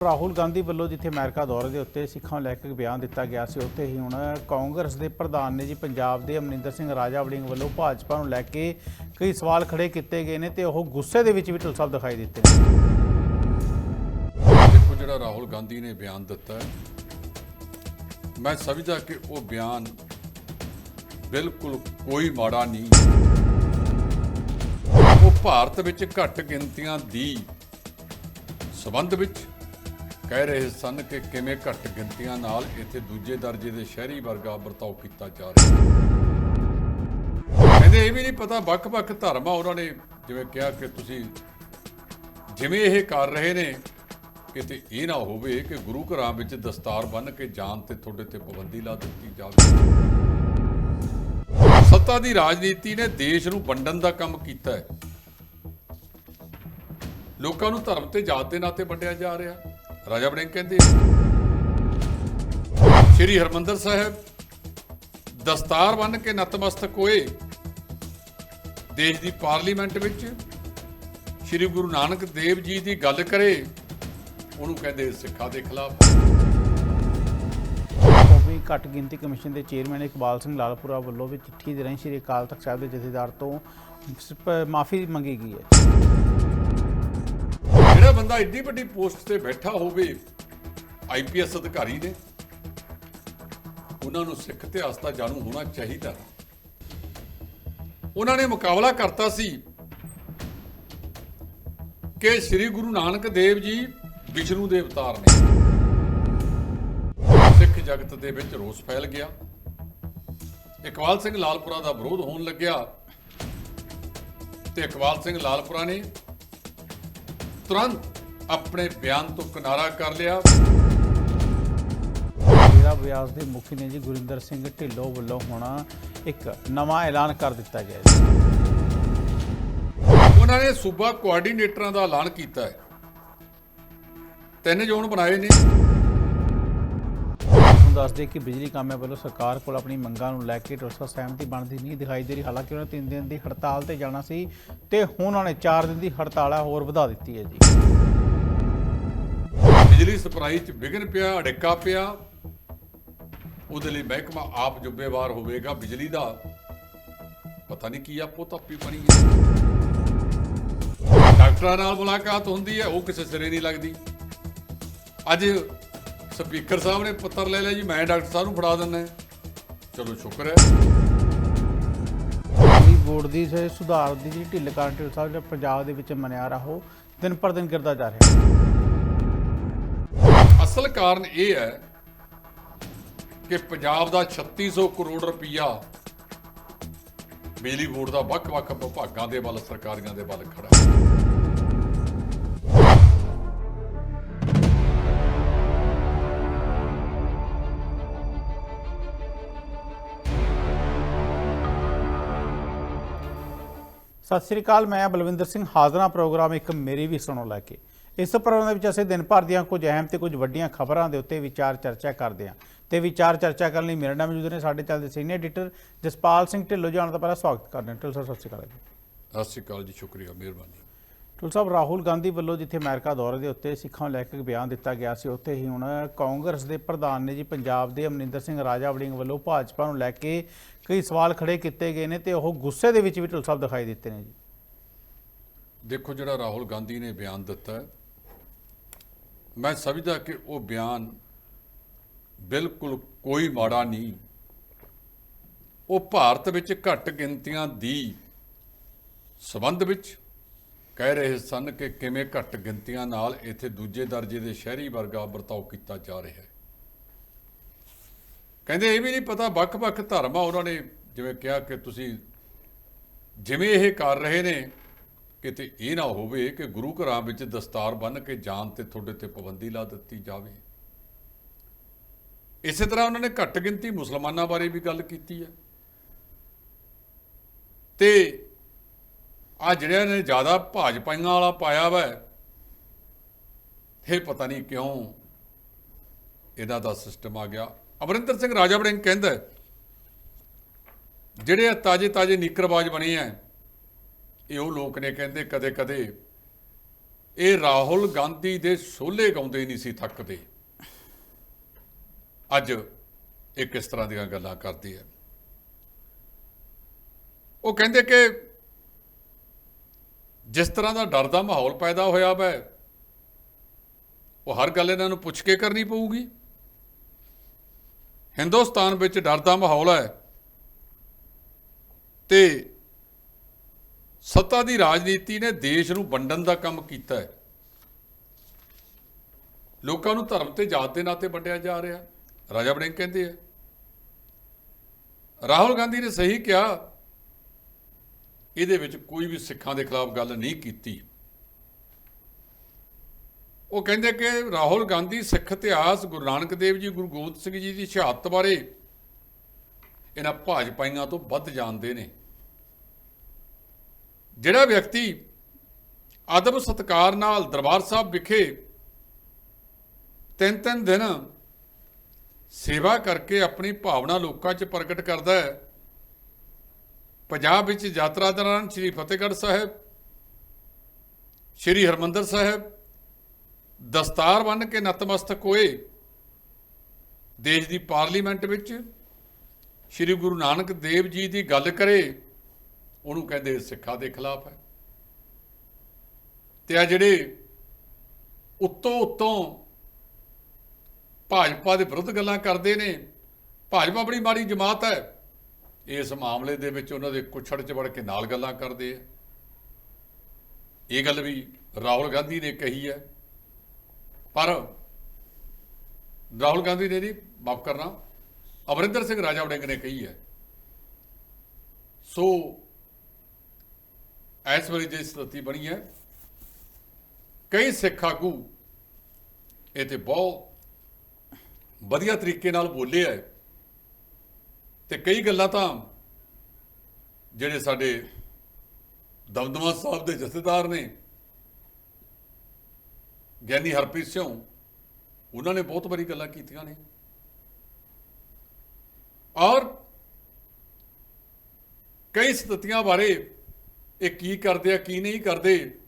ਰਾਹੁਲ ਗਾਂਧੀ ਵੱਲੋਂ ਜਿੱਥੇ ਅਮਰੀਕਾ ਦੌਰੇ ਦੇ ਉੱਤੇ ਸਿੱਖਾਂ ਨੂੰ ਲੈ ਕੇ ਇੱਕ ਬਿਆਨ ਦਿੱਤਾ ਗਿਆ ਸੀ, ਉੱਥੇ ਹੀ ਹੁਣ ਕਾਂਗਰਸ ਦੇ ਪ੍ਰਧਾਨ ਨੇ ਜੀ ਪੰਜਾਬ ਦੇ ਅਮਰਿੰਦਰ ਸਿੰਘ ਰਾਜਾ ਵੜਿੰਗ ਵੱਲੋਂ ਭਾਜਪਾ ਨੂੰ ਲੈ ਕੇ ਕਈ ਸਵਾਲ ਖੜੇ ਕੀਤੇ ਗਏ ਨੇ ਤੇ ਉਹ ਗੁੱਸੇ ਦੇ ਵਿੱਚ ਵੀ ਢਿੱਲੋਂ ਸਾਹਿਬ ਦਿਖਾਈ ਦਿੱਤੇ ਦੇਖੋ ਜਿਹੜਾ ਰਾਹੁਲ ਗਾਂਧੀ ਨੇ ਬਿਆਨ ਦਿੱਤਾ ਮੈਂ ਸਮਝਦਾ ਕਿ ਉਹ ਬਿਆਨ ਬਿਲਕੁਲ ਕੋਈ ਮਾੜਾ ਨਹੀਂ। ਉਹ ਭਾਰਤ ਵਿੱਚ ਘੱਟ ਗਿਣਤੀਆਂ ਦੀ ਸਬੰਧ ਵਿੱਚ ਕਹਿ ਰਹੇ ਸਨ ਕਿ ਕਿਵੇਂ ਘੱਟ ਗਿਣਤੀਆਂ ਨਾਲ ਇੱਥੇ ਦੂਜੇ ਦਰਜੇ ਦੇ ਸ਼ਹਿਰੀ ਵਰਗਾ ਵਰਤਾਓ ਕੀਤਾ ਜਾ ਰਿਹਾ ਹੈ। ਕਹਿੰਦੇ ਇਹ ਵੀ ਨਹੀਂ ਪਤਾ, ਵੱਖ-ਵੱਖ ਧਰਮ ਆ ਉਹਨਾਂ ਨੇ ਜਿਵੇਂ ਕਿਹਾ ਕਿ ਤੁਸੀਂ ਜਿਵੇਂ ਇਹ ਕਰ ਰਹੇ ਨੇ ਕਿਤੇ ਇਹ ਨਾ ਹੋਵੇ ਕਿ ਗੁਰੂ ਘਰਾਂ ਵਿੱਚ ਦਸਤਾਰ ਬੰਨ੍ਹ ਕੇ ਜਾਣ ਤੇ ਤੁਹਾਡੇ ਤੇ ਪਾਬੰਦੀ ਲਾ ਦਿੱਤੀ ਜਾਵੇ। ਸੱਤਾ ਦੀ ਰਾਜਨੀਤੀ ਨੇ ਦੇਸ਼ ਨੂੰ ਵੰਡਣ ਦਾ ਕੰਮ ਕੀਤਾ ਹੈ। ਲੋਕਾਂ ਨੂੰ ਧਰਮ ਤੇ ਜਾਤ ਦੇ ਨਾਤੇ ਵੰਡਿਆ ਜਾ ਰਿਹਾ। ਰਾਜਾ ਵੜਿੰਗ ਕਹਿੰਦੇ ਸ਼੍ਰੀ ਹਰਮੰਦਰ ਸਾਹਿਬ, ਦਸਤਾਰ ਬੰਨ ਕੇ ਨਤਮਸਤਕ ਹੋਏ ਦੇਸ਼ ਦੀ ਪਾਰਲੀਮੈਂਟ ਵਿੱਚ, ਸ਼੍ਰੀ ਗੁਰੂ ਨਾਨਕ ਦੇਵ ਜੀ ਦੀ ਗੱਲ ਕਰੇ, ਉਹਨੂੰ ਕਹਿੰਦੇ ਸਿੱਖਾਂ ਦੇ ਖਿਲਾਫ। ਕੌਮੀ ਘੱਟ ਗਿਣਤੀ ਕਮਿਸ਼ਨ ਦੇ ਚੇਅਰਮੈਨ ਇਕਬਾਲ ਸਿੰਘ ਲਾਲਪੁਰਾ ਵੱਲੋਂ ਵੀ ਚਿੱਠੀ ਦੇ ਰਾਹੀਂ ਸ੍ਰੀ ਅਕਾਲ ਤਖਤ ਸਾਹਿਬ ਦੇ ਜਥੇਦਾਰ ਤੋਂ ਮਾਫੀ ਮੰਗੀ ਗਈ ਹੈ। ਜਿਹੜਾ ਬੰਦਾ ਏਡੀ ਵੱਡੀ ਪੋਸਟ ਤੇ ਬੈਠਾ ਹੋਵੇ ਆਈਪੀਐਸ ਅਧਿਕਾਰੀ ਨੇ, ਉਹਨਾਂ ਨੂੰ ਸਿੱਖ ਇਤਿਹਾਸ ਦਾ ਜਾਣੂ ਹੋਣਾ ਚਾਹੀਦਾ। ਉਹਨਾਂ ਨੇ ਮੁਕਾਬਲਾ ਕਰਤਾ ਸੀ ਕਿ ਸ੍ਰੀ ਗੁਰੂ ਨਾਨਕ ਦੇਵ ਜੀ ਵਿਸ਼ਨੂੰ ਦੇ ਅਵਤਾਰ ਨੇ। ਸਿੱਖ ਜਗਤ ਦੇ ਵਿੱਚ ਰੋਸ ਫੈਲ ਗਿਆ। ਇਕਬਾਲ ਸਿੰਘ ਲਾਲਪੁਰਾ ਦਾ ਵਿਰੋਧ ਹੋਣ ਲੱਗਿਆ ਤੇ ਇਕਬਾਲ ਸਿੰਘ ਲਾਲਪੁਰਾ ਨੇ ਤੁਰੰਤ ਆਪਣੇ ਬਿਆਨ ਤੋਂ ਕਿਨਾਰਾ ਕਰ ਲਿਆ। ਡੇਰਾ ਬਿਆਸ ਦੇ ਮੁਖੀ ਨੇ ਜੀ ਗੁਰਿੰਦਰ ਸਿੰਘ ਢਿੱਲੋਂ ਵੱਲੋਂ ਹੋਣਾ ਇੱਕ ਨਵਾਂ ਐਲਾਨ ਕਰ ਦਿੱਤਾ ਗਿਆ ਹੈ ਉਹਨਾਂ ਨੇ ਸੂਬਾ ਕੋਆਰਡੀਨੇਟਰਾਂ ਦਾ ਐਲਾਨ ਕੀਤਾ ਹੈ। ਤਿੰਨ ਜ਼ੋਨ ਬਣਾਏ ਨੇ। ਦੱਸ ਦੇ ਕਿ ਬਿਜਲੀ ਕਾਮਿਆਂ ਵੱਲੋਂ ਸਰਕਾਰ ਕੋਲ ਆਪਣੀ ਮੰਗਾਂ ਨੂੰ ਲੈ ਕੇ ਟੋਸਾ ਸਹਿਮਤੀ ਬਣਦੀ ਨਹੀਂ ਦਿਖਾਈ ਦੇ ਰਹੀ। ਹਾਲਾਂਕਿ ਉਹਨਾਂ ਤਿੰਨ ਦਿਨ ਦੀ ਹੜਤਾਲ ਤੇ ਜਾਣਾ ਸੀ ਤੇ ਹੁਣ ਉਹਨਾਂ ਨੇ 4 ਦਿਨ ਦੀ ਹੜਤਾਲ ਹੈ ਹੋਰ ਵਧਾ ਦਿੱਤੀ ਹੈ ਜੀ। ਬਿਜਲੀ ਸਪਲਾਈ 'ਚ ਵਿਘਨ ਪਿਆ, ਅੜਿੱਕਾ ਪਿਆ। ਉਹਦੇ ਲਈ ਮਹਿਕਮਾ ਆਪ ਜ਼ਿੰਮੇਵਾਰ ਹੋਵੇਗਾ। ਬਿਜਲੀ ਦਾ ਪਤਾ ਨਹੀਂ ਕੀ ਆਪੋ ਤਾਪੀ ਬਣੀ ਹੈ। ਡਾਕਟਰਾਂ ਨਾਲ ਮੁਲਾਕਾਤ ਹੁੰਦੀ ਹੈ, ਉਹ ਕਿਸੇ ਸਿਰੇ ਨਹੀਂ ਲੱਗਦੀ। ਅੱਜ ਸਪੀਕਰ ਸਾਹਿਬ ਨੇ ਪੱਤਰ ਲੈ ਲਿਆ ਜੀ ਮੈਂ ਡਾਕਟਰ ਸਾਹਿਬ ਨੂੰ ਫੜਾ ਦਿੰਦਾ ਚਲੋ ਸ਼ੁਕਰ ਹੈ। ਬਿਜਲੀ ਬੋਰਡ ਦੀ ਸੇ ਸੁਧਾਰ ਦੀ ਜਿਹੜੀ ਢਿੱਲ ਕਾਰਨ ਢਿੱਲ ਸਾਹਿਬ ਜਿਹੜਾ ਪੰਜਾਬ ਦੇ ਵਿੱਚ ਮਨਿਆ ਰਹੋ ਦਿਨ ਪਰ ਦਿਨ ਗਿਰਦਾ ਜਾ ਰਿਹਾ। ਅਸਲ ਕਾਰਨ ਇਹ ਹੈ ਕਿ ਪੰਜਾਬ ਦਾ 3600 ਕਰੋੜ ਰੁਪਈਆ ਬਿਜਲੀ ਬੋਰਡ ਦਾ ਵੱਖ-ਵੱਖ ਵਿਭਾਗਾਂ ਦੇ ਵੱਲ ਸਰਕਾਰੀਆਂ ਦੇ ਵੱਲ ਖੜਾ। ਹੈ ਸਤਿ ਸ੍ਰੀ ਅਕਾਲ, ਮੈਂ ਬਲਵਿੰਦਰ ਸਿੰਘ ਹਾਜ਼ਰਾਂ ਪ੍ਰੋਗਰਾਮ ਇੱਕ ਮੇਰੀ ਵੀ ਸੁਣੋ ਲੈ ਕੇ। ਇਸ ਪ੍ਰੋਗਰਾਮ ਦੇ ਵਿੱਚ ਅਸੀਂ ਦਿਨ ਭਰ ਦੀਆਂ ਕੁਝ ਅਹਿਮ ਤੇ ਕੁਝ ਵੱਡੀਆਂ ਖਬਰਾਂ ਦੇ ਉੱਤੇ ਵਿਚਾਰ ਚਰਚਾ ਕਰਦੇ ਹਾਂ। ਤੇ ਵਿਚਾਰ ਚਰਚਾ ਕਰਨ ਲਈ ਮੇਰੇ ਨਾਲ ਮੌਜੂਦ ਨੇ ਸਾਡੇ ਚੱਲਦੇ ਸੀਨੀਅਰ ਐਡੀਟਰ ਜਸਪਾਲ ਸਿੰਘ ਢਿੱਲੋਂ ਜਾਣ ਦਾ ਪਹਿਲਾਂ ਸਵਾਗਤ ਕਰਦੇ ਹਾਂ। ਢਿੱਲੋਂ ਸਰ ਸਤਿ ਸ੍ਰੀ ਅਕਾਲ ਜੀ। ਸਤਿ ਸ਼੍ਰੀ ਅਕਾਲ ਜੀ, ਸ਼ੁਕਰੀਆ, ਮਿਹਰਬਾਨੀ। ਢਿੱਲੋਂ ਸਾਹਿਬ, ਰਾਹੁਲ ਗਾਂਧੀ ਵੱਲੋਂ ਜਿੱਥੇ ਅਮਰੀਕਾ ਦੌਰੇ ਦੇ ਉੱਤੇ ਸਿੱਖਾਂ ਨੂੰ ਲੈ ਕੇ ਇੱਕ ਬਿਆਨ ਦਿੱਤਾ ਗਿਆ ਸੀ, ਉੱਥੇ ਹੀ ਹੁਣ ਕਾਂਗਰਸ ਦੇ ਪ੍ਰਧਾਨ ਨੇ ਜੀ, ਪੰਜਾਬ ਦੇ ਅਮਰਿੰਦਰ ਸਿੰਘ ਰਾਜਾ ਵੜਿੰਗ ਵੱਲੋਂ ਭਾਜਪਾ ਨੂੰ ਲੈ ਕੇ ਕਈ ਸਵਾਲ ਖੜੇ ਕੀਤੇ ਗਏ ਨੇ ਤੇ ਉਹ ਗੁੱਸੇ ਦੇ ਵਿੱਚ ਵੀ ਢਿੱਲੋਂ ਸਾਹਿਬ ਦਿਖਾਈ ਦਿੱਤੇ ਨੇ ਜੀ। ਦੇਖੋ ਜਿਹੜਾ ਰਾਹੁਲ ਗਾਂਧੀ ਨੇ ਬਿਆਨ ਦਿੱਤਾ ਮੈਂ ਸਮਝਦਾ ਕਿ ਉਹ ਬਿਆਨ ਬਿਲਕੁਲ ਕੋਈ ਮਾੜਾ ਨਹੀਂ। ਉਹ ਭਾਰਤ ਵਿੱਚ ਘੱਟ ਗਿਣਤੀਆਂ ਦੀ ਸਬੰਧ ਵਿੱਚ ਕਹਿ ਰਹੇ ਸਨ ਕਿ ਕਿਵੇਂ ਘੱਟ ਗਿਣਤੀਆਂ ਨਾਲ ਇੱਥੇ ਦੂਜੇ ਦਰਜੇ ਦੇ ਸ਼ਹਿਰੀ ਵਰਗਾ ਵਰਤਾਓ ਕੀਤਾ ਜਾ ਰਿਹਾ ਹੈ। ਕਹਿੰਦੇ ਇਹ ਵੀ ਨਹੀਂ ਪਤਾ, ਵੱਖ-ਵੱਖ ਧਰਮ ਆ ਉਹਨਾਂ ਨੇ ਜਿਵੇਂ ਕਿਹਾ ਕਿ ਤੁਸੀਂ ਜਿਵੇਂ ਇਹ ਕਰ ਰਹੇ ਨੇ, ਕਿਤੇ ਇਹ ਨਾ ਹੋਵੇ ਕਿ ਗੁਰੂ ਘਰਾਂ ਵਿੱਚ ਦਸਤਾਰ ਬੰਨ੍ਹ ਕੇ ਜਾਣ ਤੇ ਤੁਹਾਡੇ ਤੇ ਪਾਬੰਦੀ ਲਾ ਦਿੱਤੀ ਜਾਵੇ। ਇਸੇ ਤਰ੍ਹਾਂ ਉਹਨਾਂ ਨੇ ਘੱਟ ਗਿਣਤੀ ਮੁਸਲਮਾਨਾਂ ਬਾਰੇ ਵੀ ਗੱਲ ਕੀਤੀ ਹੈ। ਤੇ ਆ ਜਿਹੜਿਆਂ ਨੇ ਜ਼ਿਆਦਾ ਭਾਜਪਾਈਆਂ ਵਾਲਾ ਪਾਇਆ ਵਾ, ਇਹ ਪਤਾ ਨਹੀਂ ਕਿਉਂ ਇਹਨਾਂ ਦਾ ਸਿਸਟਮ ਆ ਗਿਆ। ਅਮਰਿੰਦਰ ਸਿੰਘ ਰਾਜਾ ਵੜਿੰਗ ਕਹਿੰਦਾ, ਜਿਹੜੇ ਤਾਜੇ ਤਾਜੇ ਨਿਕਰਬਾਜ ਬਣੇ ਆ ਇਹ ਉਹ ਲੋਕ ਨੇ ਕਹਿੰਦੇ ਕਦੇ ਕਦੇ ਇਹ ਰਾਹੁਲ ਗਾਂਧੀ ਦੇ ਸੋਲੇ ਗਾਉਂਦੇ ਨਹੀਂ ਸੀ ਥੱਕਦੇ। ਅੱਜ ਇਹ ਕਿਸ ਤਰ੍ਹਾਂ ਦੀਆਂ ਗੱਲਾਂ ਕਰਦੀ ਹੈ? ਉਹ ਕਹਿੰਦੇ ਕਿ ਜਿਸ ਤਰ੍ਹਾਂ ਦਾ ਡਰ ਦਾ ਮਾਹੌਲ ਪੈਦਾ ਹੋਇਆ ਵੈ, ਉਹ ਹਰ ਗੱਲ ਇਹਨਾਂ ਨੂੰ ਪੁੱਛ ਕੇ ਕਰਨੀ ਪਊਗੀ। ਹਿੰਦੁਸਤਾਨ ਵਿੱਚ ਡਰ ਦਾ ਮਾਹੌਲ ਹੈ ਤੇ ਸੱਤਾ ਦੀ ਰਾਜਨੀਤੀ ਨੇ ਦੇਸ਼ ਨੂੰ ਵੰਡਣ ਦਾ ਕੰਮ ਕੀਤਾ ਹੈ। ਲੋਕਾਂ ਨੂੰ ਧਰਮ ਤੇ ਜਾਤ ਦੇ ਨਾਤੇ ਵੰਡਿਆ ਜਾ ਰਿਹਾ। ਰਾਜਾ ਵੜਿੰਗ ਕਹਿੰਦੇ ਆ। ਰਾਹੁਲ ਗਾਂਧੀ ਨੇ ਸਹੀ ਕਿਹਾ ਇਹਦੇ ਵਿੱਚ ਕੋਈ ਵੀ ਸਿੱਖਾਂ ਦੇ ਖਿਲਾਫ ਗੱਲ ਨਹੀਂ ਕੀਤੀ। ਉਹ ਕਹਿੰਦੇ ਕਿ ਰਾਹੁਲ ਗਾਂਧੀ ਸਿੱਖ ਇਤਿਹਾਸ, ਗੁਰੂ ਨਾਨਕ ਦੇਵ ਜੀ, ਗੁਰੂ ਗੋਬਿੰਦ ਸਿੰਘ ਜੀ ਦੀ ਸ਼ਹਾਦਤ ਬਾਰੇ ਇਹਨਾਂ ਭਾਜਪਾਈਆਂ ਤੋਂ ਵੱਧ ਜਾਣਦੇ ਨੇ। ਜਿਹੜਾ ਵਿਅਕਤੀ ਅਦਬ ਸਤਕਾਰ ਨਾਲ ਦਰਬਾਰ ਸਾਹਿਬ ਵਿਖੇ ਤਿੰਨ ਤਿੰਨ ਦਿਨ ਸੇਵਾ ਕਰਕੇ ਆਪਣੀ ਭਾਵਨਾ ਲੋਕਾਂ 'ਚ ਪ੍ਰਗਟ ਕਰਦਾ ਹੈ ਪੰਜਾਬ ਵਿੱਚ ਯਾਤਰਾ ਦੌਰਾਨ ਸ੍ਰੀ ਫਤਿਹਗੜ੍ਹ ਸਾਹਿਬ, ਸ੍ਰੀ ਹਰਮੰਦਰ ਸਾਹਿਬ, ਦਸਤਾਰ ਬੰਨ੍ਹ ਕੇ ਨਤਮਸਤਕ ਹੋਏ ਦੇਸ਼ ਦੀ ਪਾਰਲੀਮੈਂਟ ਵਿੱਚ ਸ੍ਰੀ ਗੁਰੂ ਨਾਨਕ ਦੇਵ ਜੀ ਦੀ ਗੱਲ ਕਰੇ, ਉਹਨੂੰ ਕਹਿੰਦੇ ਸਿੱਖਾਂ ਦੇ ਖਿਲਾਫ ਹੈ। ਤੇ ਆ ਜਿਹੜੇ ਉੱਤੋਂ ਉੱਤੋਂ ਭਾਜਪਾ ਦੇ ਵਿਰੁੱਧ ਗੱਲਾਂ ਕਰਦੇ ਨੇ, ਭਾਜਪਾ ਬੜੀ ਮਾੜੀ ਜਮਾਤ ਹੈ। ਇਸ ਮਾਮਲੇ ਦੇ ਵਿੱਚ ਉਹਨਾਂ ਦੇ ਕੁਛੜ ਚ ਵੜ ਕੇ ਨਾਲ ਗੱਲਾਂ ਕਰਦੇ ਆ। ਇਹ ਗੱਲ ਵੀ ਰਾਹੁਲ ਗਾਂਧੀ ਨੇ ਕਹੀ ਹੈ। ਪਰ ਰਾਹੁਲ ਗਾਂਧੀ ਨੇ ਨਹੀਂ ਮਾਫ ਕਰਨਾ, ਅਮਰਿੰਦਰ ਸਿੰਘ ਰਾਜਾ ਵੜਿੰਗ ਨੇ ਕਹੀ ਹੈ। ਸੋ ਇਸ ਵੇਲੇ ਜੇ ਸਥਿਤੀ ਬਣੀ ਹੈ, ਕਈ ਸਿੱਖ ਆਗੂ ਇਹ ਤੇ ਬਹੁਤ ਵਧੀਆ ਤਰੀਕੇ ਨਾਲ ਬੋਲੇ ਹੈ ਤੇ ਕਈ ਗੱਲਾਂ ਤਾਂ ਜਿਹੜੇ ਸਾਡੇ ਦਮਦਮਾ ਸਾਹਿਬ ਦੇ ਜਥੇਦਾਰ ਨੇ, ਗਿਆਨੀ ਹਰਪ੍ਰੀਤ ਸਿੰਘ, ਉਹਨਾਂ ਨੇ ਬਹੁਤ ਬੜੀ ਗੱਲਾਂ ਕੀਤੀਆਂ ਨੇ। ਔਰ ਕਈ ਸਥਿਤੀਆਂ ਬਾਰੇ ਇਹ ਕੀ ਕਰਦੇ ਆ, ਕੀ ਨਹੀਂ ਕਰਦੇ,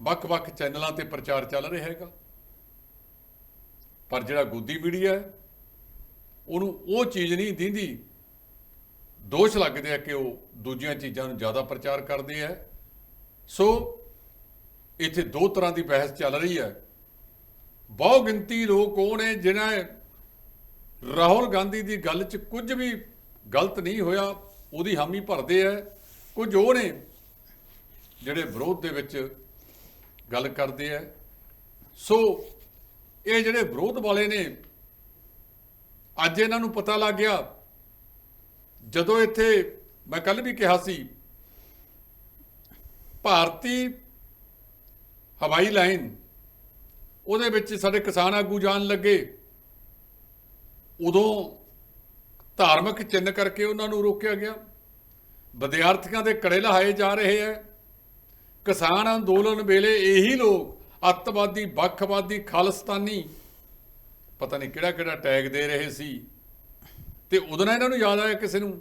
ਵੱਖ-ਵੱਖ ਚੈਨਲਾਂ ਤੇ ਪ੍ਰਚਾਰ ਚੱਲ ਰਿਹਾ ਹੈਗਾ। ਪਰ ਜਿਹੜਾ ਗੋਦੀ ਮੀਡੀਆ ਹੈ ਉਹਨੂੰ ਉਹ ਚੀਜ਼ ਨਹੀਂ ਦਿੰਦੀ। ਦੋਸ਼ ਲੱਗਦੇ ਆ ਕਿ ਉਹ ਦੂਜੀਆਂ ਚੀਜ਼ਾਂ ਨੂੰ ਜ਼ਿਆਦਾ ਪ੍ਰਚਾਰ ਕਰਦੇ ਆ। ਸੋ ਇੱਥੇ ਦੋ ਤਰ੍ਹਾਂ ਦੀ ਬਹਿਸ ਚੱਲ ਰਹੀ ਹੈ ਬਹੁ ਗਿਣਤੀ ਲੋਕ ਉਹ ਨੇ ਜਿਨ੍ਹਾਂ ਰਾਹੁਲ ਗਾਂਧੀ ਦੀ ਗੱਲ 'ਚ ਕੁਝ ਵੀ ਗਲਤ ਨਹੀਂ ਹੋਇਆ, ਉਹਦੀ ਹਾਮੀ ਭਰਦੇ ਆ। ਕੁਝ ਉਹ ਨੇ ਜਿਹੜੇ ਵਿਰੋਧ ਦੇ ਵਿੱਚ ਗੱਲ ਕਰਦੇ ਆ। ਸੋ ਇਹ ਜਿਹੜੇ ਵਿਰੋਧ ਵਾਲੇ ਨੇ ਅੱਜ ਇਹਨਾਂ ਨੂੰ ਪਤਾ ਲੱਗ ਗਿਆ। ਜਦੋਂ ਇੱਥੇ ਮੈਂ ਕੱਲ ਵੀ ਕਿਹਾ ਸੀ, ਭਾਰਤੀ ਹਵਾਈ ਲਾਈਨ ਉਹਦੇ ਵਿੱਚ ਸਾਡੇ ਕਿਸਾਨ ਆਗੂ ਜਾਣ ਲੱਗੇ। ਉਦੋਂ ਧਾਰਮਿਕ ਚਿੰਨ੍ਹ ਕਰਕੇ ਉਹਨਾਂ ਨੂੰ ਰੋਕਿਆ ਗਿਆ। ਵਿਦਿਆਰਥੀਆਂ ਦੇ ਕੜੇ ਲਹਾਏ ਜਾ ਰਹੇ ਹੈ। ਕਿਸਾਨ ਅੰਦੋਲਨ ਵੇਲੇ ਇਹੀ ਲੋਕ ਅੱਤਵਾਦੀ, ਵੱਖਵਾਦੀ, ਖਾਲਿਸਤਾਨੀ ਪਤਾ ਨਹੀਂ ਕਿਹੜਾ ਕਿਹੜਾ ਟੈਗ ਦੇ ਰਹੇ ਸੀ। ਤੇ ਉਦੋਂ ਨਾ ਇਹਨਾਂ ਨੂੰ ਯਾਦ ਆਇਆ ਕਿਸੇ ਨੂੰ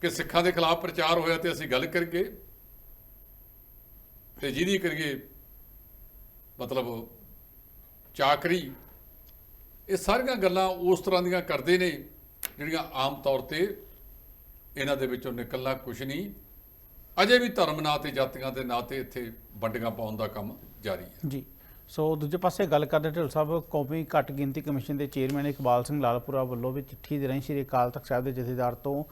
ਕਿ ਸਿੱਖਾਂ ਦੇ ਖਿਲਾਫ ਪ੍ਰਚਾਰ ਹੋਇਆ ਤੇ ਅਸੀਂ ਗੱਲ ਕਰੀਏ। ਤੇ ਜਿਹਦੀ ਕਰੀਏ ਮਤਲਬ ਚਾਕਰੀ। ਇਹ ਸਾਰੀਆਂ ਗੱਲਾਂ ਉਸ ਤਰ੍ਹਾਂ ਦੀਆਂ ਕਰਦੇ ਨੇ ਜਿਹੜੀਆਂ ਆਮ ਤੌਰ ਤੇ ਇਹਨਾਂ ਦੇ ਵਿੱਚੋਂ ਨਿਕਲਣਾ ਕੁਝ ਨਹੀਂ। ਅਜੇ ਵੀ ਧਰਮ ਨਾਂ ਤੇ ਜਾਤੀਆਂ ਦੇ ਨਾਂ ਤੇ ਇੱਥੇ ਵੰਡੀਆਂ ਪਾਉਣ ਦਾ ਕੰਮ ਜਾਰੀ ਹੈ। ਜੀ। ਸੋ ਦੂਜੇ ਪਾਸੇ ਗੱਲ ਕਰਦੇ ਢਿੱਲ ਸਾਹਿਬ ਕੌਮੀ ਘੱਟ ਗਿਣਤੀ ਕਮਿਸ਼ਨ ਦੇ ਚੇਅਰਮੈਨ ਇਕਬਾਲ ਸਿੰਘ ਲਾਲਪੁਰਾ ਵੱਲੋਂ ਵੀ ਚਿੱਠੀ ਦੇ ਰਾਹੀਂ ਸ਼੍ਰੀ ਅਕਾਲ ਤਖਤ ਸਾਹਿਬ ਦੇ ਜਥੇਦਾਰ ਤੋਂ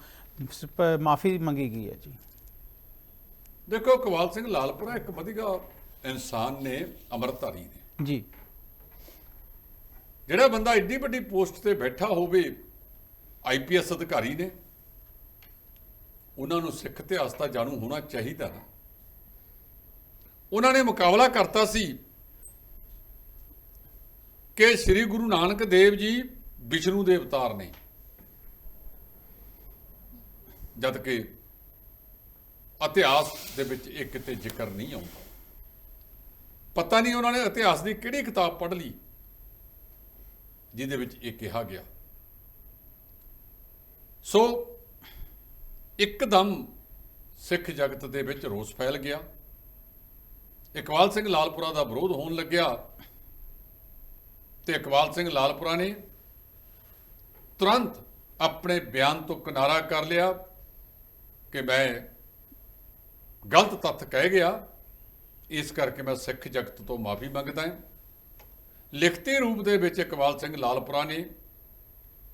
ਮਾਫੀ ਮੰਗੀ ਗਈ ਹੈ ਜੀ। ਦੇਖੋ ਕਵਾਲ ਸਿੰਘ ਲਾਲਪੁਰਾ ਇੱਕ ਵਧੀਆ ਇਨਸਾਨ ਨੇ ਅਮਰਤਾਰੀ ਨੇ। ਜੀ। ਜਿਹੜਾ ਬੰਦਾ ਏਡੀ ਵੱਡੀ ਪੋਸਟ ਤੇ ਬੈਠਾ ਹੋਵੇ ਆਈਪੀਐਸ ਅਧਿਕਾਰੀ ਨੇ ਉਹਨਾਂ ਨੂੰ ਸਿੱਖ ਇਤਿਹਾਸ ਦਾ ਜਾਣੂ ਹੋਣਾ ਚਾਹੀਦਾ ਨਾ। ਉਹਨਾਂ ਨੇ ਮੁਕਾਬਲਾ ਕਰਤਾ ਸੀ ਕਿ ਸ੍ਰੀ ਗੁਰੂ ਨਾਨਕ ਦੇਵ ਜੀ ਵਿਸ਼ਨੂੰ ਦੇ ਅਵਤਾਰ ਨੇ। ਜਦ ਕਿ ਇਤਿਹਾਸ ਦੇ ਵਿੱਚ ਇਹ ਕਿਤੇ ਜ਼ਿਕਰ ਨਹੀਂ ਆਉਂਦਾ। ਪਤਾ ਨਹੀਂ ਉਹਨਾਂ ਨੇ ਇਤਿਹਾਸ ਦੀ ਕਿਹੜੀ ਕਿਤਾਬ ਪੜ੍ਹ ਲਈ, ਜਿਹਦੇ ਵਿੱਚ ਇਹ ਕਿਹਾ ਗਿਆ। ਸੋ ਇੱਕਦਮ ਸਿੱਖ ਜਗਤ ਦੇ ਵਿੱਚ ਰੋਸ ਫੈਲ ਗਿਆ। ਇਕਬਾਲ ਸਿੰਘ ਲਾਲਪੁਰਾ ਦਾ ਵਿਰੋਧ ਹੋਣ ਲੱਗਿਆ। ਤੇ ਇਕਬਾਲ ਸਿੰਘ ਲਾਲਪੁਰਾ ਨੇ ਤੁਰੰਤ ਆਪਣੇ ਬਿਆਨ ਤੋਂ ਕਿਨਾਰਾ ਕਰ ਲਿਆ ਕਿ ਮੈਂ ਗਲਤ ਤੱਥ ਕਹਿ ਗਿਆ। ਇਸ ਕਰਕੇ ਮੈਂ ਸਿੱਖ ਜਗਤ ਤੋਂ ਮਾਫੀ ਮੰਗਦਾ ਹਾਂ। ਲਿਖਤੀ ਰੂਪ ਦੇ ਵਿੱਚ ਇਕਬਾਲ ਸਿੰਘ ਲਾਲਪੁਰਾ ਨੇ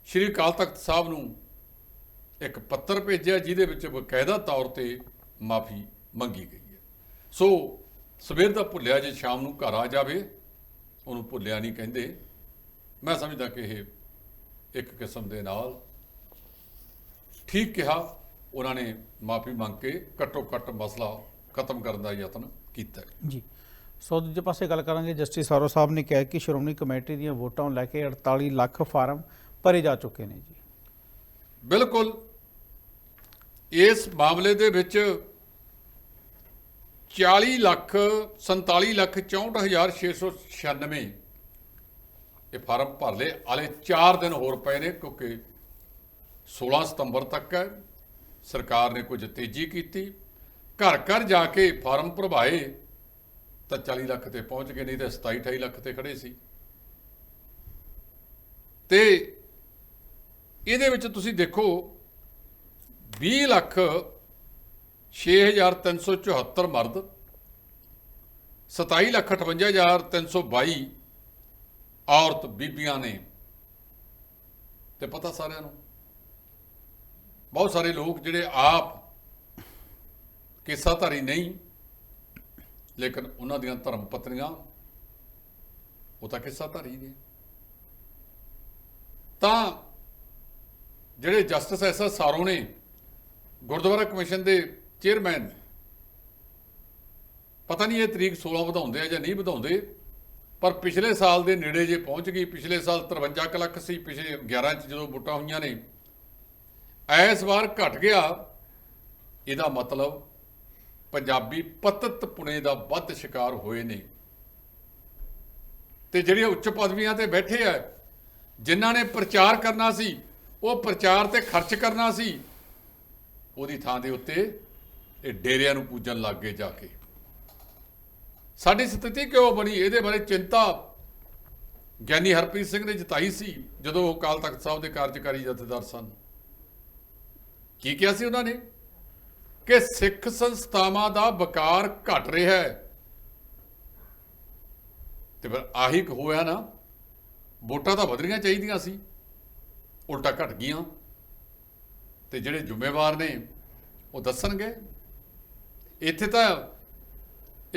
ਸ਼੍ਰੀ ਅਕਾਲ ਤਖਤ ਸਾਹਿਬ ਨੂੰ ਇੱਕ ਪੱਤਰ ਭੇਜਿਆ, ਜਿਹਦੇ ਵਿੱਚ ਬਕਾਇਦਾ ਤੌਰ ਤੇ ਮਾਫੀ ਮੰਗੀ ਗਈ ਹੈ। ਸੋ ਸਵੇਰ ਦਾ ਭੁੱਲਿਆ ਜੇ ਸ਼ਾਮ ਨੂੰ ਘਰ ਆ ਜਾਵੇ ਉਹਨੂੰ ਭੁੱਲਿਆ ਨਹੀਂ ਕਹਿੰਦੇ। ਮੈਂ ਸਮਝਦਾ ਕਿ ਇਹ ਇੱਕ ਕਿਸਮ ਦੇ ਨਾਲ ਠੀਕ ਕਿਹਾ। ਉਹਨਾਂ ਨੇ ਮਾਫੀ ਮੰਗ ਕੇ ਘੱਟੋ ਘੱਟ ਮਸਲਾ ਖਤਮ ਕਰਨ ਦਾ ਯਤਨ ਕੀਤਾ। ਜੀ। ਸੋ ਦੂਜੇ ਪਾਸੇ ਗੱਲ ਕਰਾਂਗੇ ਜਸਟਿਸ ਸਾਰੋ ਸਾਹਿਬ ਨੇ ਕਿਹਾ ਕਿ ਸ਼੍ਰੋਮਣੀ ਕਮੇਟੀ ਦੀਆਂ ਵੋਟਾਂ ਲੈ ਕੇ 48 ਲੱਖ ਫਾਰਮ ਭਰੇ ਜਾ ਚੁੱਕੇ ਨੇ ਜੀ। ਬਿਲਕੁਲ। ਇਸ ਮਾਮਲੇ ਦੇ ਵਿੱਚ 40 ਲੱਖ 47 ਲੱਖ 64696 ਇਹ ਫਾਰਮ ਭਰ ਲਏ। ਹਾਲੇ 4 ਦਿਨ ਹੋਰ ਪਏ ਨੇ, ਕਿਉਂਕਿ 16 ਸਤੰਬਰ ਤੱਕ ਹੈ। ਸਰਕਾਰ ਨੇ ਕੁਝ ਤੇਜ਼ੀ ਕੀਤੀ। ਘਰ ਘਰ ਜਾ ਕੇ ਫਾਰਮ ਭਰਵਾਏ, ਤਾਂ 40 ਲੱਖ ਤੇ ਪਹੁੰਚ ਗਏ, ਨਹੀਂ ਤਾਂ 27 28 ਲੱਖ ਤੇ ਖੜੇ ਸੀ। ਤੇ ਇਹਦੇ ਵਿੱਚ ਤੁਸੀਂ ਦੇਖੋ 20 ਲੱਖ 6374 ਮਰਦ 27 ਲੱਖ 58322 ਔਰਤ ਬੀਬੀਆਂ ਨੇ। ਤੇ ਪਤਾ ਸਾਰਿਆਂ ਨੂੰ, ਬਹੁਤ ਸਾਰੇ ਲੋਕ ਜਿਹੜੇ ਆਪ ਕਿੱਸਾਧਾਰੀ ਨਹੀਂ, ਲੇਕਿਨ ਉਹਨਾਂ ਦੀਆਂ ਧਰਮ ਪਤਨੀਆਂ ਉਹ ਤਾਂ ਕਿੱਸਾਧਾਰੀ ਨੇ। ਤਾਂ ਜਿਹੜੇ ਜਸਟਿਸ ਐਸ ਐਸ ਸਾਰੋ ਨੇ ਗੁਰਦੁਆਰਾ ਕਮਿਸ਼ਨ ਦੇ ਚੇਅਰਮੈਨ, ਪਤਾ ਨਹੀਂ ਇਹ ਤਰੀਕ 16 ਵਧਾਉਂਦੇ ਆ ਜਾਂ ਨਹੀਂ ਵਧਾਉਂਦੇ, ਪਰ ਪਿਛਲੇ ਸਾਲ ਦੇ ਨੇੜੇ ਜੇ ਪਹੁੰਚ ਗਈ, ਪਿਛਲੇ ਸਾਲ 53 ਕੁ ਲੱਖ ਸੀ, ਪਿਛਲੇ 11 ਚ ਜਦੋਂ ਵੋਟਾਂ ਹੋਈਆਂ ਨੇ ਇਸ ਵਾਰ ਘਟ ਗਿਆ। ਇਹਦਾ ਮਤਲਬ ਪੰਜਾਬੀ ਪਤਤ ਪੁਣੇ ਦਾ ਵੱਧ ਸ਼ਿਕਾਰ ਹੋਏ ਨੇ। ਤੇ ਜਿਹੜੇ ਉੱਚ ਪਦਵੀਆਂ ਤੇ ਬੈਠੇ ਆ, ਜਿਨ੍ਹਾਂ ਨੇ ਪ੍ਰਚਾਰ ਕਰਨਾ ਸੀ, ਉਹ ਪ੍ਰਚਾਰ ਤੇ ਖਰਚ ਕਰਨਾ ਸੀ, ਉਹਦੀ ਥਾਂ ਦੇ ਉੱਤੇ ਇਹ ਡੇਰਿਆਂ ਨੂੰ ਪੂਜਣ ਲੱਗ ਗਏ ਜਾ ਕੇ। ਸਾਡੀ ਸਥਿਤੀ ਕਿਉਂ ਬਣੀ? ਇਹਦੇ ਬਾਰੇ ਚਿੰਤਾ ਗਿਆਨੀ ਹਰਪ੍ਰੀਤ ਸਿੰਘ ਨੇ ਜਤਾਈ ਸੀ ਜਦੋਂ ਉਹ ਅਕਾਲ ਤਖਤ ਸਾਹਿਬ ਦੇ ਕਾਰਜਕਾਰੀ ਜਥੇਦਾਰ ਸਨ। ਕੀ ਕਿਹਾ ਸੀ ਉਹਨਾਂ ਨੇ? ਕਿ ਸਿੱਖ ਸੰਸਥਾਵਾਂ ਦਾ ਵਕਾਰ ਘਟ ਰਿਹਾ ਹੈ। ਤੇ ਫਿਰ ਆਹੀ ਹੋਇਆ ਨਾ, ਵੋਟਾਂ ਤਾਂ ਵਧਣੀਆਂ ਚਾਹੀਦੀਆਂ ਸੀ। ਉਲਟਾ ਘਟ ਗਈਆਂ। ਤੇ ਜਿਹੜੇ ਜ਼ਿੰਮੇਵਾਰ ਨੇ, ਉਹ ਦੱਸਣਗੇ। ਇੱਥੇ ਤਾਂ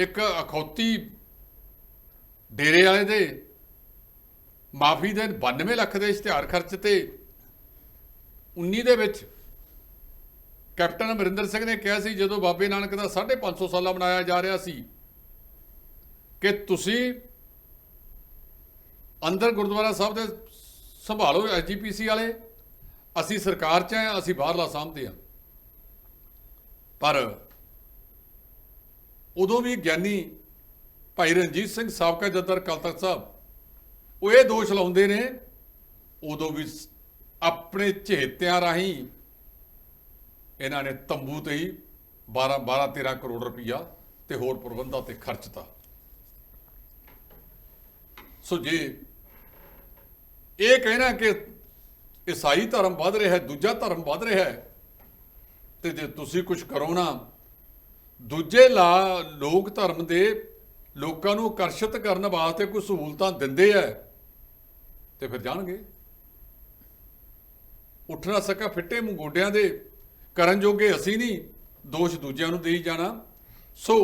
ਇੱਕ ਅਖੌਤੀ ਡੇਰੇ ਵਾਲੇ ਦੇ ਮਾਫੀ ਦੇ 92 ਲੱਖ ਦੇ ਇਸ਼ਤਿਹਾਰ ਖਰਚ ਤੇ 19 ਦੇ ਵਿੱਚ ਕੈਪਟਨ ਅਮਰਿੰਦਰ ਸਿੰਘ ਨੇ ਕਿਹਾ ਸੀ, ਜਦੋਂ ਬਾਬੇ ਨਾਨਕ ਦਾ 550 ਸਾਲਾ ਮਨਾਇਆ ਜਾ ਰਿਹਾ ਸੀ ਕਿ ਤੁਸੀਂ ਅੰਦਰ ਗੁਰਦੁਆਰਾ ਸਾਹਿਬ ਦੇ ਸੰਭਾਲੋ ਐਸਜੀਪੀਸੀ ਵਾਲੇ, ਅਸੀਂ ਸਰਕਾਰ ਚ ਆ ਅਸੀਂ ਬਾਹਰਲਾ ਸਾਂਭਦੇ ਆ ਪਰ ਉਦੋਂ ਵੀ ਗਿਆਨੀ ਭਾਈ ਰਣਜੀਤ ਸਿੰਘ ਸਾਬਕਾ ਜੱਦਰ ਅਕਾਲ ਤਖਤ ਸਾਹਿਬ, ਉਹ ਇਹ ਦੋਸ਼ ਲਾਉਂਦੇ ਨੇ, ਉਦੋਂ ਵੀ ਆਪਣੇ ਚਹੇਤਿਆਂ ਰਾਹੀਂ ਇਹਨਾਂ ਨੇ ਤੰਬੂ ਤੇ ਹੀ 12 12 13 ਕਰੋੜ ਰੁਪਈਆ ਤੇ ਹੋਰ ਪ੍ਰਬੰਧਾਂ ਤੇ ਖਰਚਤਾ ਸੋ ਜੇ ਇਹ ਕਹਿਣਾ ਕਿ ਈਸਾਈ ਧਰਮ ਵੱਧ ਰਿਹਾ ਹੈ, ਦੂਜਾ ਧਰਮ ਵੱਧ ਰਿਹਾ ਹੈ, ਤੇ ਜੇ ਤੁਸੀਂ ਕੁਝ ਕਰੋ ਨਾ ਦੂਜੇ ਲਾ ਲੋਕ ਧਰਮ ਦੇ ਲੋਕਾਂ ਨੂੰ ਆਕਰਸ਼ਿਤ ਕਰਨ ਵਾਸਤੇ ਕੋਈ ਸਹੂਲਤਾਂ ਦਿੰਦੇ ਆ ਤੇ ਫਿਰ ਜਾਣਗੇ। ਉੱਠ ਨਾ ਸਕਾ ਫਿੱਟੇ ਮੂੰਹ ਗੋਡਿਆਂ ਦੇ, ਕਰਨ ਜੋਗੇ ਅਸੀਂ ਨਹੀਂ, ਦੋਸ਼ ਦੂਜਿਆਂ ਨੂੰ ਦੇਈ ਜਾਣਾ। ਸੋ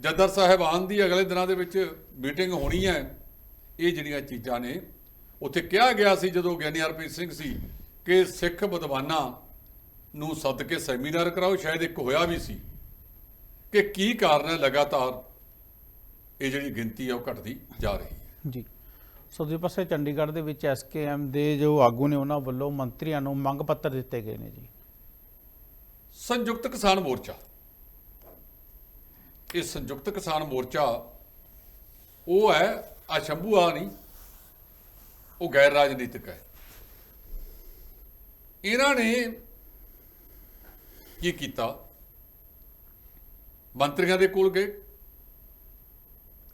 ਜੱਦਰ ਸਾਹਿਬਾਨ ਦੀ ਅਗਲੇ ਦਿਨਾਂ ਦੇ ਵਿੱਚ ਮੀਟਿੰਗ ਹੋਣੀ ਹੈ ਇਹ ਜਿਹੜੀਆਂ ਚੀਜ਼ਾਂ ਨੇ, ਉੱਥੇ ਕਿਹਾ ਗਿਆ ਸੀ ਜਦੋਂ ਗਿਆਨੀ ਹਰਪ੍ਰੀਤ ਸਿੰਘ ਸੀ ਕਿ ਸਿੱਖ ਵਿਦਵਾਨਾਂ ਨੂੰ ਸੱਦ ਕੇ ਸੈਮੀਨਾਰ ਕਰਾਓ, ਸ਼ਾਇਦ ਇੱਕ ਹੋਇਆ ਵੀ ਸੀ। ਕਿ ਕੀ ਕਾਰਨ ਹੈ ਲਗਾਤਾਰ ਇਹ ਜਿਹੜੀ ਗਿਣਤੀ ਹੈ ਉਹ ਘਟਦੀ ਜਾ ਰਹੀ ਹੈ? ਜੀ। ਸੋ ਦੂਜੇ ਪਾਸੇ ਚੰਡੀਗੜ੍ਹ ਦੇ ਵਿੱਚ ਐਸਕੇਐਮ ਦੇ ਜੋ ਆਗੂ ਨੇ ਉਹਨਾਂ ਵੱਲੋਂ ਮੰਤਰੀਆਂ ਨੂੰ ਮੰਗ ਪੱਤਰ ਦਿੱਤੇ ਗਏ ਨੇ ਜੀ। ਸੰਯੁਕਤ ਕਿਸਾਨ ਮੋਰਚਾ। ਇਹ ਸੰਯੁਕਤ ਕਿਸਾਨ ਮੋਰਚਾ ਉਹ ਹੈ ਆ ਸ਼ੰਭੂ ਆ ਨਹੀਂ ਉਹ ਗੈਰ ਰਾਜਨੀਤਿਕ ਹੈ। ਇਹਨਾਂ ਨੇ ਕੀ ਕੀਤਾ? ਮੰਤਰੀਆਂ ਦੇ ਕੋਲ ਗਏ।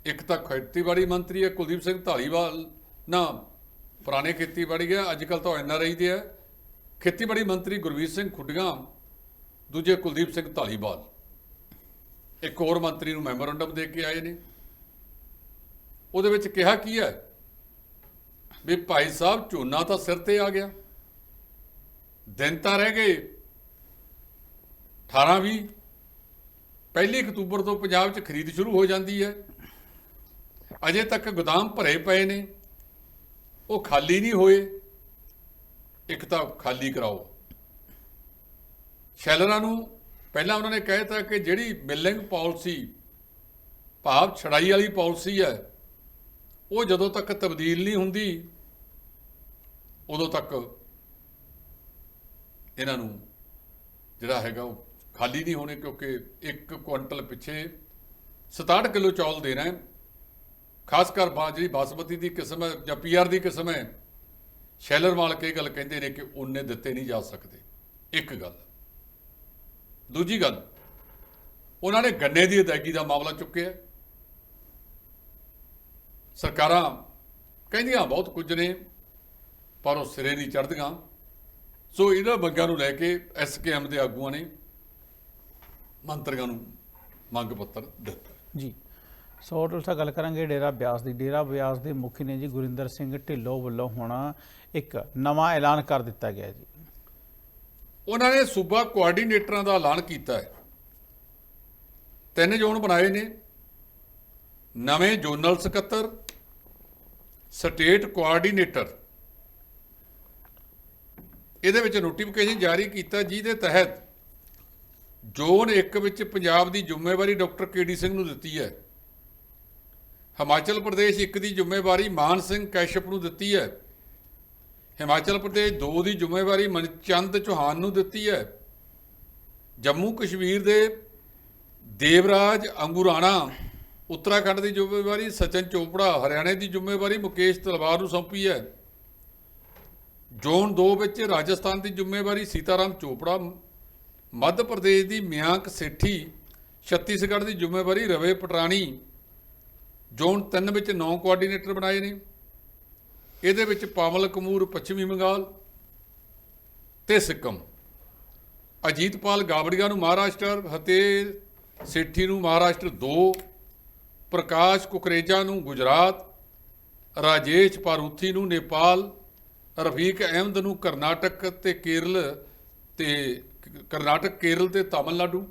ਇੱਕ ਤਾਂ ਖੇਤੀਬਾੜੀ ਮੰਤਰੀ ਹੈ, ਕੁਲਦੀਪ ਸਿੰਘ ਢਾਲੀਵਾਲ ਨਾ ਪੁਰਾਣੇ ਖੇਤੀਬਾੜੀ ਹੈ ਅੱਜ ਕੱਲ ਤਾਂ ਐਨਆਰਆਈ ਦੇ ਹੈ। ਖੇਤੀਬਾੜੀ ਮੰਤਰੀ ਗੁਰਵੀਰ ਸਿੰਘ ਖੁੱਡੀਆਂ, ਦੂਜੇ ਕੁਲਦੀਪ ਸਿੰਘ ਢਾਲੀਵਾਲ ਇੱਕ ਹੋਰ ਮੰਤਰੀ ਨੂੰ ਮੈਮੋਰੰਡਮ ਦੇ ਕੇ ਆਏ ਨੇ। ਉਹਦੇ ਵਿੱਚ ਕਿਹਾ ਕੀ ਹੈ ਵੀ ਭਾਈ ਸਾਹਿਬ ਝੋਨਾ ਤਾਂ ਸਿਰ ਤੇ ਆ ਗਿਆ। ਦਿਨ ਤਾਂ ਰਹਿ ਗਏ। 18 20 ਪਹਿਲੀ ਅਕਤੂਬਰ ਤੋਂ ਪੰਜਾਬ 'ਚ ਖਰੀਦ ਸ਼ੁਰੂ ਹੋ ਜਾਂਦੀ ਹੈ। ਅਜੇ ਤੱਕ ਗੋਦਾਮ ਭਰੇ ਪਏ ਨੇ। ਉਹ ਖਾਲੀ ਨਹੀਂ ਹੋਏ। ਇੱਕ ਤਾਂ ਖਾਲੀ ਕਰਾਓ। ਸ਼ੈਲਰਾਂ ਨੂੰ ਪਹਿਲਾਂ ਉਹਨਾਂ ਨੇ ਕਹਿਤਾ ਕਿ ਜਿਹੜੀ ਮਿਲਿੰਗ ਪਾਲਿਸੀ, ਭਾਵ ਛੜਾਈ ਵਾਲੀ ਪਾਲਿਸੀ ਹੈ, ਉਹ ਜਦੋਂ ਤੱਕ ਤਬਦੀਲ ਨਹੀਂ ਹੁੰਦੀ, ਉਦੋਂ ਤੱਕ ਇਹਨਾਂ ਨੂੰ ਜਿਹੜਾ ਹੈਗਾ ਉਹ ਖਾਲੀ ਨਹੀਂ ਹੋਣੇ ਕਿਉਂਕਿ ਇੱਕ ਕੁਇੰਟਲ ਪਿੱਛੇ 67 ਕਿਲੋ ਚੌਲ ਦੇਣਾ ਹੈ। ਖਾਸ ਕਰ ਬਾ ਜਿਹੜੀ ਬਾਸਮਤੀ ਦੀ ਕਿਸਮ ਹੈ ਜਾਂ ਪੀਆਰ ਦੀ ਕਿਸਮ ਹੈ, ਸ਼ੈਲਰ ਮਾਲਕ ਇਹ ਗੱਲ ਕਹਿੰਦੇ ਨੇ ਕਿ ਉਹਨੇ ਦਿੱਤੇ ਨਹੀਂ ਜਾ ਸਕਦੇ। ਇੱਕ ਗੱਲ। ਦੂਜੀ ਗੱਲ, ਉਹਨਾਂ ਨੇ ਗੰਨੇ ਦੀ ਅਦਾਇਗੀ ਦਾ ਮਾਮਲਾ ਚੁੱਕਿਆ। ਸਰਕਾਰਾਂ ਕਹਿੰਦੀਆਂ ਬਹੁਤ ਕੁਝ ਨੇ, ਪਰ ਉਹ ਸਿਰੇ ਨਹੀਂ ਚੜ੍ਹਦੀਆਂ। ਸੋ ਇਹਨਾਂ ਮੰਗਾਂ ਨੂੰ ਲੈ ਕੇ ਐਸਕੇਐਮ ਦੇ ਆਗੂਆਂ ਨੇ ਮੰਤਰੀਆਂ ਨੂੰ ਮੰਗ ਪੱਤਰ ਦਿੱਤਾ। ਜੀ ਸੋ ਟੁਲਸਾ ਗੱਲ ਕਰਾਂਗੇ ਡੇਰਾ ਬਿਆਸ ਦੀ। ਡੇਰਾ ਬਿਆਸ ਦੇ ਮੁਖੀ ਨੇ ਜੀ ਗੁਰਿੰਦਰ ਸਿੰਘ ਢਿੱਲੋਂ ਵੱਲੋਂ ਹੁਣ ਇੱਕ ਨਵਾਂ ਐਲਾਨ ਕਰ ਦਿੱਤਾ ਗਿਆ ਜੀ। ਉਹਨਾਂ ਨੇ ਸੂਬਾ ਕੋਆਰਡੀਨੇਟਰਾਂ ਦਾ ਐਲਾਨ ਕੀਤਾ ਹੈ। ਤਿੰਨ ਜ਼ੋਨ ਬਣਾਏ ਨੇ। ਨਵੇਂ ਜ਼ੋਨਲ ਸਕੱਤਰ ਸਟੇਟ ਕੋਆਰਡੀਨੇਟਰ। ਇਹਦੇ ਵਿੱਚ ਨੋਟੀਫਿਕੇਸ਼ਨ ਜਾਰੀ ਕੀਤਾ ਜਿਹਦੇ ਤਹਿਤ ਜ਼ੋਨ 1 ਵਿੱਚ ਪੰਜਾਬ ਦੀ ਜ਼ਿੰਮੇਵਾਰੀ ਡਾਕਟਰ ਕੇਡੀ ਸਿੰਘ ਨੂੰ ਦਿੱਤੀ ਹੈ। ਹਿਮਾਚਲ ਪ੍ਰਦੇਸ਼ 1 ਦੀ ਜ਼ਿੰਮੇਵਾਰੀ ਮਾਨ ਸਿੰਘ ਕੈਸ਼ਪ ਨੂੰ ਦਿੱਤੀ ਹੈ। ਹਿਮਾਚਲ ਪ੍ਰਦੇਸ਼ 2 ਦੀ ਜ਼ਿੰਮੇਵਾਰੀ ਮਨਚੰਦ ਚੌਹਾਨ ਨੂੰ ਦਿੱਤੀ ਹੈ। ਜੰਮੂ ਕਸ਼ਮੀਰ ਦੇ ਦੇਵਰਾਜ ਅੰਗੁਰਾਣਾ, ਉੱਤਰਾਖੰਡ ਦੀ ਜ਼ਿੰਮੇਵਾਰੀ, ਸਚਨ ਚੋਪੜਾ, ਹਰਿਆਣੇ ਦੀ ਜ਼ਿੰਮੇਵਾਰੀ ਮੁਕੇਸ਼ ਤਲਵਾਰ ਨੂੰ ਸੌਂਪੀ ਹੈ। ਜ਼ੋਨ 2 ਵਿੱਚ ਰਾਜਸਥਾਨ ਦੀ ਜ਼ਿੰਮੇਵਾਰੀ ਸੀਤਾਰਾਮ ਚੋਪੜਾ ਮੱਧ ਪ੍ਰਦੇਸ਼ ਦੀ ਮਿਆਂਕ ਸੇਠੀ ਛੱਤੀਸਗੜ੍ਹ ਦੀ ਜ਼ਿੰਮੇਵਾਰੀ ਰਵੇ ਪਟਰਾਣੀ। ਜ਼ੋਨ 3 ਵਿੱਚ 9 ਕੋਆਰਡੀਨੇਟਰ ਬਣਾਏ ਨੇ। ਇਹਦੇ ਵਿੱਚ ਪਾਵਲ ਕਮੂਰ ਪੱਛਮੀ ਬੰਗਾਲ ਤੇ ਸਿੱਕਮ। ਅਜੀਤਪਾਲ ਗਾਬੜੀਆ ਨੂੰ ਮਹਾਰਾਸ਼ਟਰ, ਅਤੇ ਸੇਠੀ ਨੂੰ ਮਹਾਰਾਸ਼ਟਰ 2 ਪ੍ਰਕਾਸ਼ ਕੁਕਰੇਜਾ ਨੂੰ ਗੁਜਰਾਤ, ਰਾਜੇਸ਼ ਪਾਰੂਥੀ ਨੂੰ ਨੇਪਾਲ, ਰਫੀਕ ਅਹਿਮਦ ਨੂੰ ਕਰਨਾਟਕ ਤੇ ਕੇਰਲ ਤੇ ਕਰਨਾਟਕ, ਕੇਰਲ ਤੇ ਤਾਮਿਲਨਾਡੂ।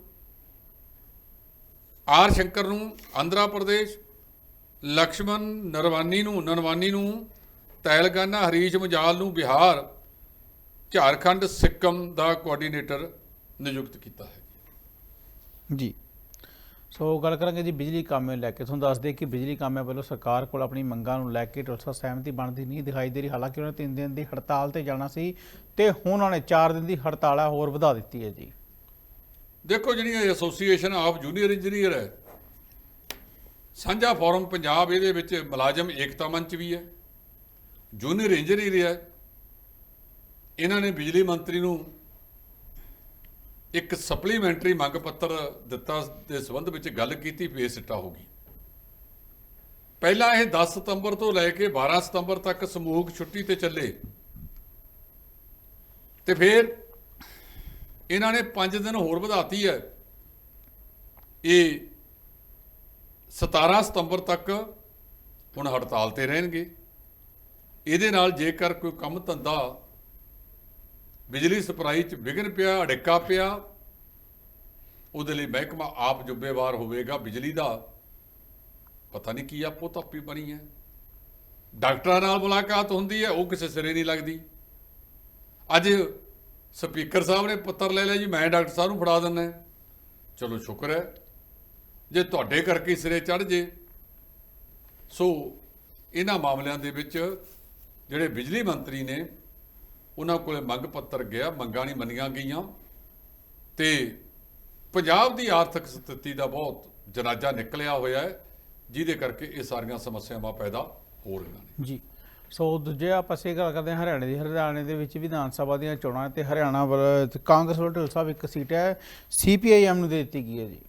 ਆਰ ਸ਼ੰਕਰ ਨੂੰ ਆਂਧਰਾ ਪ੍ਰਦੇਸ਼, ਲਕਸ਼ਮਣ ਨਰਵਾਨੀ ਨੂੰ ਨਰਵਾਨੀ ਨੂੰ, ਤੈਲੰਗਾਨਾ ਹਰੀਸ਼ ਮਜਾਲ ਨੂੰ ਬਿਹਾਰ, ਝਾਰਖੰਡ, ਸਿੱਕਮ ਦਾ ਕੋਆਰਡੀਨੇਟਰ ਨਿਯੁਕਤ ਕੀਤਾ ਹੈ। ਜੀ। ਸੋ ਗੱਲ ਕਰਾਂਗੇ ਜੀ ਬਿਜਲੀ ਕਾਮਿਆਂ ਨੂੰ ਲੈ ਕੇ। ਤੁਹਾਨੂੰ ਦੱਸ ਦਈਏ ਕਿ ਬਿਜਲੀ ਕਾਮਿਆਂ ਵੱਲੋਂ ਸਰਕਾਰ ਕੋਲ ਆਪਣੀ ਮੰਗਾਂ ਨੂੰ ਲੈ ਕੇ ਟੁਲਸਾ ਸਹਿਮਤੀ ਬਣਦੀ ਨਹੀਂ ਦਿਖਾਈ ਦੇ ਰਹੀ। ਹਾਲਾਂਕਿ ਉਹਨਾਂ ਨੇ 3 ਦਿਨ ਦੀ ਹੜਤਾਲ ਤੇ ਜਾਣਾ ਸੀ ਤੇ ਹੁਣ ਉਹਨਾਂ ਨੇ 4 ਦਿਨ ਦੀ ਹੜਤਾਲ ਆ, ਹੋਰ ਵਧਾ ਦਿੱਤੀ ਹੈ ਜੀ। ਦੇਖੋ ਜਿਹੜੀ ਐਸੋਸੀਏਸ਼ਨ ਆਫ ਜੂਨੀਅਰ ਇੰਜੀਨੀਅਰ ਹੈ, ਸਾਂਝਾ ਫੋਰਮ ਪੰਜਾਬ ਇਹਦੇ ਵਿੱਚ ਮੁਲਾਜ਼ਮ ਏਕਤਾ ਮੰਚ ਵੀ ਹੈ, ਜੂਨੀਅਰ ਇੰਜੀਨੀਅਰ ਹੈ। ਇਹਨਾਂ ਨੇ ਬਿਜਲੀ ਮੰਤਰੀ ਨੂੰ ਇੱਕ ਸਪਲੀਮੈਂਟਰੀ ਮੰਗ ਪੱਤਰ ਦਿੱਤਾ, ਦੇ ਸੰਬੰਧ ਵਿੱਚ ਗੱਲ ਕੀਤੀ ਫੇਰ ਸਿੱਟਾ ਹੋ ਗਈ। ਪਹਿਲਾਂ ਇਹ 10 ਸਤੰਬਰ ਤੋਂ ਲੈ ਕੇ 12 ਸਤੰਬਰ ਤੱਕ ਸਮੂਹਕ ਛੁੱਟੀ ਤੇ ਚੱਲੇ। ਤੇ ਫਿਰ ਇਹਨਾਂ ਨੇ 5 ਦਿਨ ਹੋਰ ਵਧਾਤੀ ਹੈ। ਇਹ 17 ਸਤੰਬਰ ਤੱਕ ਹੁਣ ਹੜਤਾਲ ਤੇ ਰਹਿਣਗੇ। ਇਹਦੇ ਨਾਲ ਜੇਕਰ ਕੋਈ ਕੰਮ ਧੰਦਾ ਬਿਜਲੀ ਸਪਲਾਈ 'ਚ ਵਿਘਨ ਪਿਆ, ਅੜਿੱਕਾ ਪਿਆ। ਉਹਦੇ ਲਈ ਮਹਿਕਮਾ ਆਪ ਜ਼ਿੰਮੇਵਾਰ ਹੋਵੇਗਾ। ਬਿਜਲੀ ਦਾ ਪਤਾ ਨਹੀਂ ਕੀ ਆਪੋ ਤਾਪੀ ਬਣੀ ਹੈ। ਡਾਕਟਰਾਂ ਨਾਲ ਮੁਲਾਕਾਤ ਹੁੰਦੀ ਹੈ, ਉਹ ਕਿਸੇ ਸਿਰੇ ਨਹੀਂ ਲੱਗਦੀ। ਅੱਜ ਸਪੀਕਰ ਸਾਹਿਬ ਨੇ ਪੱਤਰ ਲੈ ਲਿਆ ਜੀ, ਮੈਂ ਡਾਕਟਰ ਸਾਹਿਬ ਨੂੰ ਫੜਾ ਦਿੰਦਾ ਚਲੋ, ਸ਼ੁਕਰ ਹੈ। ਜੇ ਤੁਹਾਡੇ ਕਰਕੇ ਸਿਰੇ ਚੜ ਜੇ। ਸੋ, ਇਹਨਾਂ ਮਾਮਲਿਆਂ ਦੇ ਵਿੱਚ ਜਿਹੜੇ ਬਿਜਲੀ ਮੰਤਰੀ ਨੇ ਉਹਨਾਂ ਕੋਲੇ ਮੰਗ ਪੱਤਰ ਗਿਆ ਮੰਗਾਂ ਨਹੀਂ ਮੰਨੀਆਂ ਗਈਆਂ। ਤੇ ਪੰਜਾਬ ਦੀ ਆਰਥਿਕ ਸਥਿਤੀ ਦਾ ਬਹੁਤ ਜਨਾਜ਼ਾ ਨਿਕਲਿਆ ਹੋਇਆ ਹੈ ਜਿਹਦੇ ਕਰਕੇ ਇਹ ਸਾਰੀਆਂ ਸਮੱਸਿਆਵਾਂ ਪੈਦਾ ਹੋ ਰਹੀਆਂ ਨੇ। ਜੀ। ਸੋ ਦੂਜੇ ਪਾਸੇ ਗੱਲ ਕਰਦੇ ਹਾਂ ਹਰਿਆਣੇ ਦੀ। ਹਰਿਆਣੇ ਦੇ ਵਿੱਚ ਵਿਧਾਨ ਸਭਾ ਦੀਆਂ ਚੋਣਾਂ ਤੇ ਹਰਿਆਣਾ ਕਾਂਗਰਸ ਵੱਲੋਂ ਢਿੱਲ ਸਾਹਿਬ ਇੱਕ ਸੀਟ ਹੈ ਸੀਪੀਆਈਐਮ ਨੂੰ ਦੇ ਦਿੱਤੀ ਗਈ ਹੈ ਜੀ।